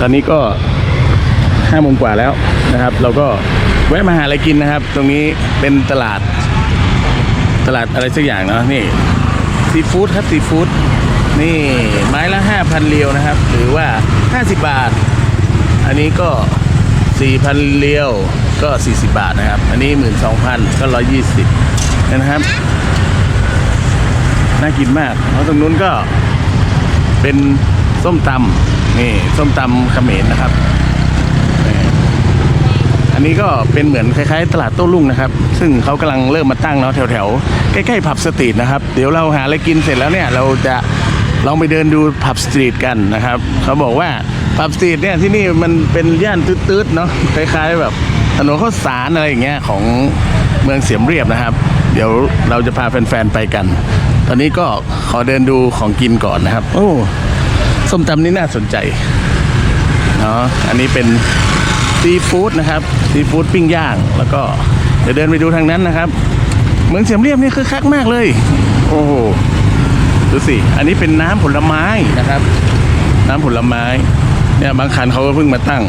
ตอนนี้ก็ห้าโมงกว่าแล้วนะครับ เราก็แวะมาหาอะไรกินนะครับ ตรงนี้เป็นตลาด ตลาดอะไรสักอย่างเนาะนี่ซีฟู้ดครับซีฟู้ดนี่ไม้ละ5,000เรียวนะครับ หรือว่า50บาท อันนี้ก็4,000เรียวก็40บาทนะครับ อันนี้12,000ก็120นะครับน่ากินมากแล้วตรงนู้นก็เป็นส้มตำ นี่ส้มตำเขมรนะครับ อันนี้ก็เป็นเหมือนคล้ายๆ ตลาดโต้รุ่งนะครับ ซึ่งเขากำลังเริ่มมาตั้งเนาะแถวๆ ใกล้ๆผับสตรีทนะครับ เดี๋ยวเราหาอะไรกินเสร็จแล้วเนี่ยเราจะลองไปเดินดูผับสตรีทกันนะครับ เขาบอกว่าผับสตรีทเนี่ยที่นี่มันเป็นย่านตืดๆเนาะคล้ายๆแบบถนนข้าวสารอะไรอย่างเงี้ยของเมืองเสียมเรียบนะครับ เดี๋ยวเราจะพาแฟนๆไปกัน ตอนนี้ก็ขอเดินดูของกินก่อนนะครับ โอ้ ส้มตำนี่น่าสนใจเนาะอันนี้เป็นซีฟู้ดนะครับซีฟู้ดปิ้งย่าง แล้วก็เดี๋ยวเดินไปดูทางนั้นนะครับ เมืองเสียมเรียบนี่คือคักมากเลย โอ้โหดูสิ อันนี้เป็นน้ำผลไม้นะครับ น้ำผลไม้ เนี่ยบางคันเขาก็เพิ่งมาตั้ง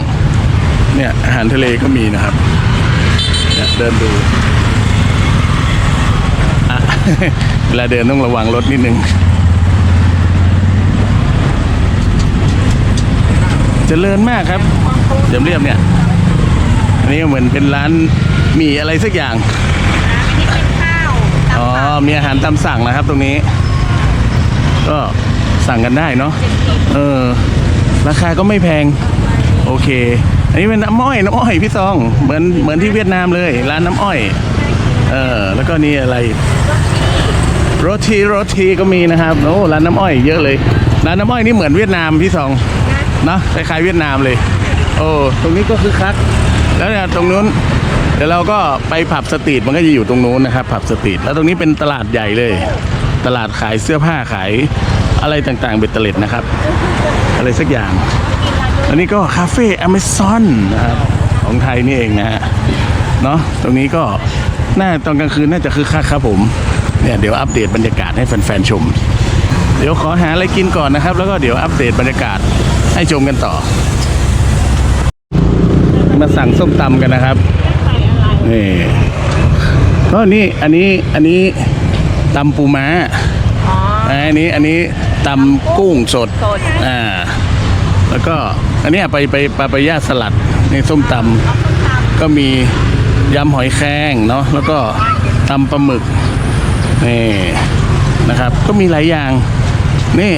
เนี่ยอาหารทะเลก็มีนะครับ เนี่ยเดินดูอะเวลาเดินต้องระวังรถนิดนึง เจริญมากครับเรียบเรียบเนี่ย อันนี้ก็เหมือนเป็นร้านมีอะไรสักอย่างอันนี้เป็นข้าวอ๋อมีอาหารตามสั่งนะครับตรงนี้ ก็สั่งกันได้เนาะเออ ราคาก็ไม่แพง โอเค อันนี้เป็นน้ำอ้อยน้ำอ้อยพี่ซอง เหมือนเหมือนที่เวียดนามเลย ร้านน้ำอ้อย เออ แล้วก็นี่อะไรโรตีโรตีก็มีนะครับโอ้ร้านน้ำอ้อยเยอะเลย ร้านน้ำอ้อยนี่เหมือนเวียดนามพี่ซองเนะคล้ายๆเวียดนามเลย โอ้ตรงนี้ก็คือคัก แล้วเนี่ยตรงนู้นเดี๋ยวเราก็ไปผับสตรีทมันก็จะอยู่ตรงนู้นนะครับผับสตรีทแล้วตรงนี้เป็นตลาดใหญ่เลย ตลาดขายเสื้อผ้าขายอะไรต่างๆเบ็ดเตล็ดนะครับ อะไรสักอย่าง อันนี้ก็คาเฟ่อเมซอนนะครับของไทยนี่เองนะฮะเนาะตรงนี้ก็น่าตอนกลางคืนน่าจะคือคักครับผมเนี่ยเดี๋ยวอัปเดตบรรยากาศให้แฟนๆชม เดี๋ยวขอหาอะไรกินก่อนนะครับ แล้วก็เดี๋ยวอัปเดตบรรยากาศ ให้ชมกันต่อ มาสั่งส้มตำกันนะครับนี่ก็นี่อันนี้อันนี้ตำปูม้าอ๋ออันนี้อันนี้ตำกุ้งสดสดอ่าแล้วก็อันเนี้ยไปไปปลาปายาสลัดนี่ส้มตำก็มียำหอยแครงเนาะแล้วก็ตำปลาหมึกนี่นะครับ ก็มีหลายอย่างนี่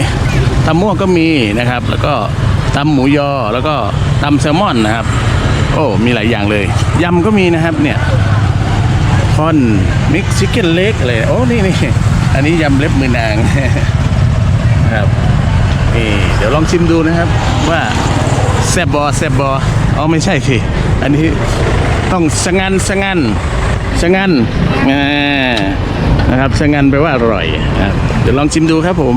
ตำม่วก็มีนะครับ แล้วก็ตำหมูยอแล้วก็ตำแซลมอนนะครับ โอ้มีหลายอย่างเลยยำก็มีนะครับเนี่ยคอนมิกซิเก้นเล็กอะไรโอ้นี่นี่อันนี้ยำเล็บมือนางนะครับนี่เดี๋ยวลองชิมดูนะครับ ว่าแซบบอแซบบออ๋อไม่ใช่สิอันนี้ต้องสงันสงันสงันนะครับสงันแปลว่าอร่อยนะครับเดี๋ยวลองชิมดูครับผม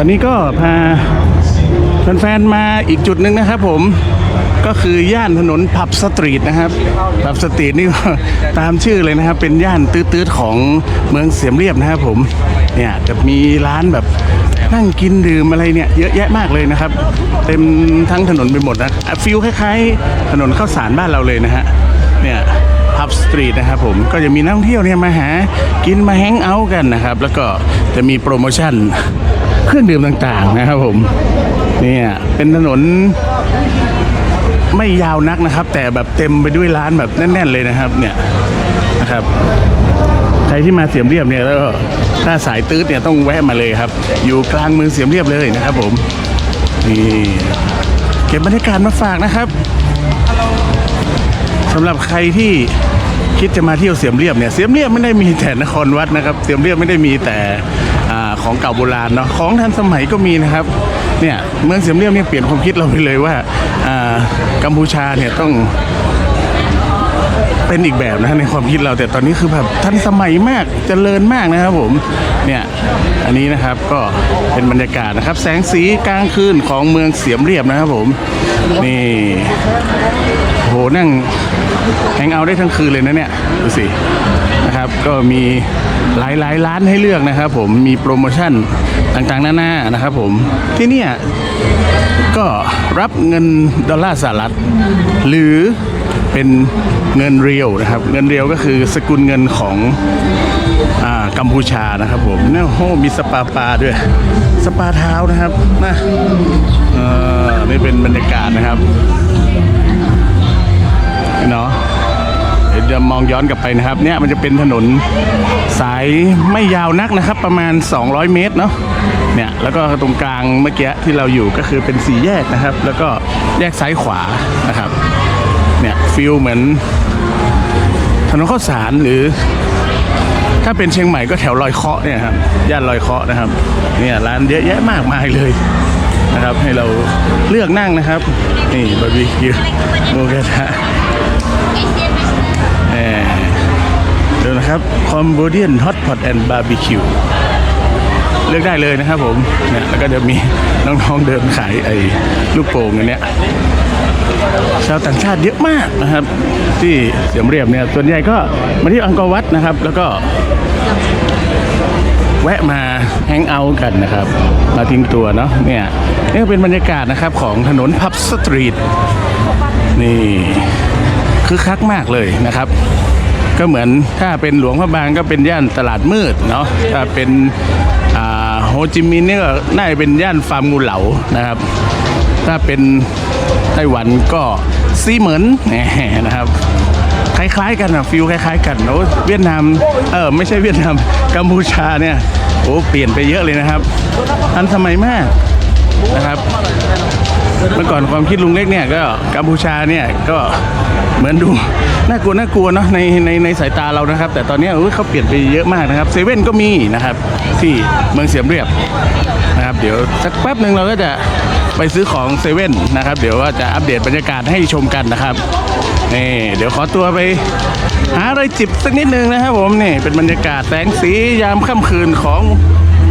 อนนี้ก็พาแฟนๆมาอีกจุดหนึ่งนะครับผมก็คือย่านถนนผับสตรีทนะครับผับสตรีทนี่ก็ตามชื่อเลยนะครับ เป็นย่านตื้อๆของเมืองเสียมเรียบนะครับผมเนี่ยจะมีร้านแบบนั่งกินดื่มอะไรเนี่ยเยอะแยะมากเลยนะครับ เต็มทั้งถนนไปหมดนะอะฟิลคล้ายๆ ถนนข้าวสารบ้านเราเลยนะฮะเนี่ยพับสตรีทนะครับผมก็จะมีนักท่องเที่ยวเนี่ยมาหากินมาแฮงเอาท์กันนะครับ แล้วก็จะมีโปรโมชั่น เครื่องดื่มต่างๆนะครับผมเนี่ยเป็นถนนไม่ยาวนักนะครับ แต่แบบเต็มไปด้วยร้านแบบแน่น ๆ เลยนะครับเนี่ยนะครับใครที่มาเสียมเรียบเนี่ยแล้วถ้าสายตืดเนี่ยต้องแวะมาเลยครับ อยู่กลางเมืองเสียมเรียบเลยนะครับผมนี่เก็บบรรยากาศมาฝากนะครับสำหรับใครที่คิดจะมาเที่ยวเสียมเรียบเนี่ยเสียมเรียบไม่ได้มีแต่นครวัดนะครับ เสียมเรียบไม่ได้มีแต่ ของเก่าโบราณเนาะของทันสมัยก็มีนะครับเนี่ยเมืองเสียมเรียบเนี่ยเปลี่ยนความคิดเราไปเลยว่ากัมพูชาเนี่ยต้องเป็นอีกแบบนะในความคิดเราแต่ตอนนี้คือแบบทันสมัยมากเจริญมากนะครับผมเนี่ยอันนี้นะครับก็เป็นบรรยากาศนะครับ แสงสีกลางคืนของเมืองเสียมเรียบนะครับผมนี่โหนั่งแฮงเอาได้ทั้งคืนเลยนะเนี่ยดูสิ นะครับ ก็มีหลายหลายร้านให้เลือกนะครับ ผมมีโปรโมชั่นต่างๆหน้านานะครับ ผมที่นี่ก็รับเงินดอลลาร์สหรัฐหรือเป็นเงินเรียวนะครับ เงินเรียวก็คือสกุลเงินของอกัมพูชานะครับผมเนี่ยโอ้โหมีสปาปลาด้วย สปาเท้านะครับนะเออนี่เป็นบรรยากาศนะครับเนาะ จะมองย้อนกลับไปนะครับ เนี่ยมันจะเป็นถนนสายไม่ยาวนักนะครับ ประมาณ 200 เมตรเนาะเนี่ยแล้วก็ตรงกลางเมื่อกี้ที่เราอยู่ก็คือเป็นสี่แยกนะครับ แล้วก็แยกซ้ายขวานะครับเนี่ยฟิลเหมือนถนนข้าวสารหรือ ถ้าเป็นเชียงใหม่ก็แถวลอยเคาะเนี่ยครับย่านลอยเคาะนะครับเนี่ยร้านเยอะแยะมากมายเลยนะครับ ให้เราเลือกนั่งนะครับ นี่บาร์บีคิวโมกระทะ วนะครับ Cambodian Hot Pot and Barbecue เลือกได้เลยนะครับผมเนี่ยแล้วก็เดี๋ยวมีน้องๆเดินขายไอ้ลูกโป่งอันเนี้ยชาวต่างชาติเยอะมากนะครับ ที่เสียมเรียบเนี่ยส่วนใหญ่ก็มาที่อังกอร์วัดนะครับ แล้วก็ แวะมาแฮงเอาท์กันนะครับ มาทิ้งตัวเนาะเนี่ยนี่เป็นบรรยากาศนะครับของถนนพับสตรีทนี่คือคักมากเลยนะครับ ก็เหมือนถ้าเป็นหลวงพระบางก็เป็นย่านตลาดมืดเนาะถ้าเป็นโฮจิมินห์นี่ก็น่าจะเป็นย่านฟาร์มงูเหลานะครับ ถ้าเป็นไต้หวันก็ซีเหมินนะครับ คล้ายๆกันอะฟิลคล้าย ๆ กันโอ้เวียดนามเออไม่ใช่เวียดนามกัมพูชาเนี่ยโอ้เปลี่ยนไปเยอะเลยนะครับทันสมัยมากนะครับเมื่อก่อนความคิดลุงเล็กเนี่ยก็กัมพูชาเนี่ยก็เหมือนดู น่ากลัวน่ากลัวเนาะในในในสายตาเรานะครับ แต่ตอนนี้เขาเปลี่ยนไปเยอะมากนะครับเซเว่นก็มีนะครับที่เมืองเสียมเรียบนะครับ เดี๋ยวสักแป๊บหนึ่งเราก็จะไปซื้อของเซเว่นนะครับ เดี๋ยวว่าจะอัปเดตบรรยากาศให้ชมกันนะครับนี่เดี๋ยวขอตัวไปหาอะไรจิบสักนิดนึงนะครับผมนี่เป็นบรรยากาศแสงสียามค่ำคืนของ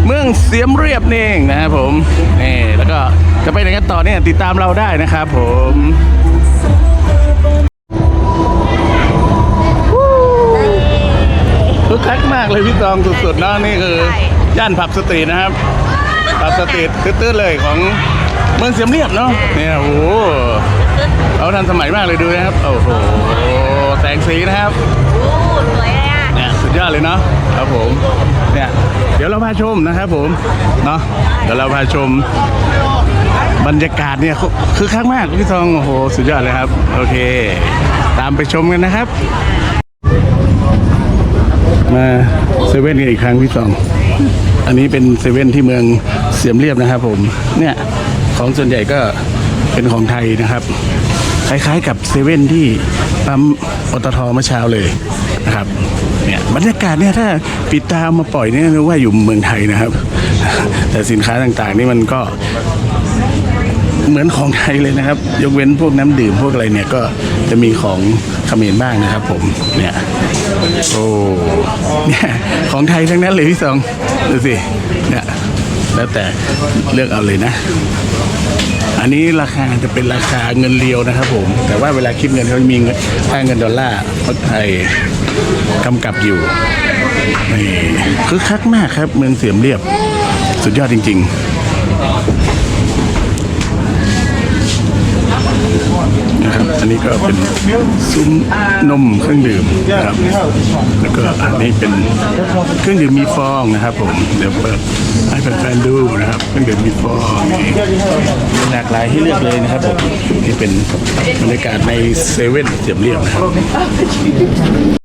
เมืองเสียมเรียบนี่เองนะครับผมนี่แล้วก็จะไปไหนกันต่อเนี่ยติดตามเราได้นะครับผม กคักมากเลยพี่ตองสุดๆเนาะนี่คือใช่ย่านผับสตรีทนะครับผับสตรีทตื้นๆเลยของเมืองเสียมเรียบเนาะเนี่ยโอ้โหเอาทันสมัยมากเลยดูนะครับโอ้โหแสงสีนะครับโอ้สวยเลยอะเนี่ยสุดยอดเลยเนาะครับผมเนี่ยเดี๋ยวเราพาชมนะครับผมเนาะเดี๋ยวเราพาชมบรรยากาศเนี่ยคือคักมากพี่ทองโอ้โหสุดยอดเลยครับ โอเค ตามไปชมกันนะครับ มาเซเว่นกันอีกครั้งพี่ทอง อันนี้เป็นเซเว่นที่เมืองเสียมเรียบนะครับผม เนี่ยของส่วนใหญ่ก็เป็นของไทยนะครับ คล้าย ๆ กับเซเว่นที่ปั๊มปตทเมื่อเช้าเลยนะครับ เนี่ยบรรยากาศเนี่ยถ้าปิดตาเอามาปล่อยเนี่ยนึกว่าอยู่เมืองไทยนะครับ แต่สินค้าต่างๆนี่มันก็เหมือนของไทยเลยนะครับ ยกเว้นพวกน้ำดื่มพวกอะไรเนี่ยก็ จะมีของเขมรบ้างนะครับ ผมเนี่ยโอ้เนี่ยของไทยทั้งนั้นเลยพี่สองดูสิเนี่ยแล้วแต่เลือกเอาเลยนะ อันนี้ราคาจะเป็นราคาเงินเรียวนะครับ ผม แต่ว่าเวลาคิดเงินเขาจะมีเงินค่าเงินดอลลาร์ไทยกำกับอยู่นี่คือคักมากครับ เมืองเสียมเรียบ สุดยอดจริง ๆ นะครับ อันนี้ก็เป็นซุ้มนมเครื่องดื่มนะครับ แล้วก็อันนี้เป็นเครื่องดื่มมีฟองนะครับผม เดี๋ยวเปิดให้แฟนๆดูนะครับเครื่องดื่มมีฟองนี่มีหลากหลายให้เลือกเลยนะครับผมที่เป็นบรรยากาศในเซเว่นเสียมเรียบนะครับ